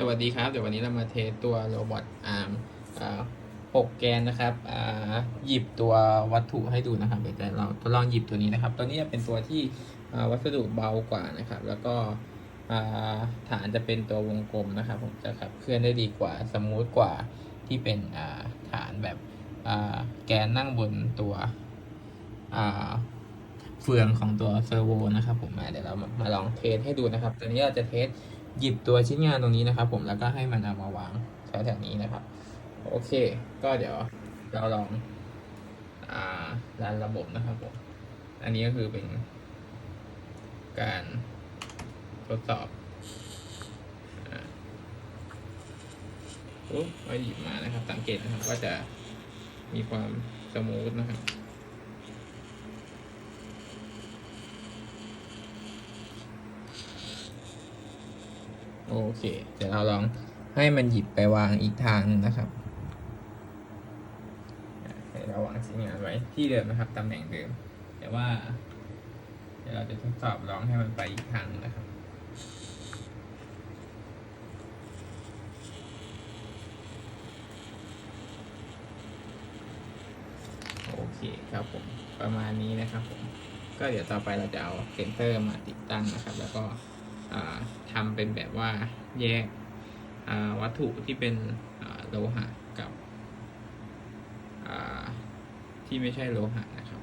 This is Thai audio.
สวัสดีครับ เดี๋ยววันนี้เรามาเทสตัวโรบอทอาร์มหกแกนนะครับหยิบตัววัตถุให้ดูนะครับ เดี๋ยวเราทดลองหยิบตัวนี้นะครับ ตัวนี้จะเป็นตัวที่วัสดุเบากว่านะครับ แล้วก็ฐานจะเป็นตัววงกลมนะครับ ผมจะขับเคลื่อนได้ดีกว่า สมูทกว่าที่เป็นาฐานแบบแกนนั่งบนตัวเฟืองของตัวเซอร์โวนะครับ ผมมาเดี๋ยวเรามามาลองเทสให้ดูนะครับตอนนี้เราจะเทส หยิบตัวชิ้นงานตรงนี้นะครับ ผมแล้วก็ให้มันเอามาวางแถวๆนี้นะครับ โอเค ก็เดี๋ยวเราลองอ่ารันระบบนะครับผม อันนี้ก็คือเป็นการทดสอบปุ๊บก็หยิบมานะครับ สังเกตนะครับว่าจะมีความสมูทนะครับ โอเค เดี๋ยวเราลองให้มันหยิบไปวางอีกทางหนึงนะครับให้เราวางชิ้นงานไว้ที่เดิมนะครับตำแหน่งเดิม แต่ว่า เดี๋ยวเราจะทดสอบลองให้มันไปอีกทางนึงนะครับโอเคครับผมประมาณนี้นะครับผมก็เดี๋ยวต่อไปเราจะเอาเซนเซอร์มาติดตั้งนะครับ แล้วก็ เป็นแบบว่าแยกวัตถุที่เป็นโลหะกับที่ไม่ใช่โลหะนะครับ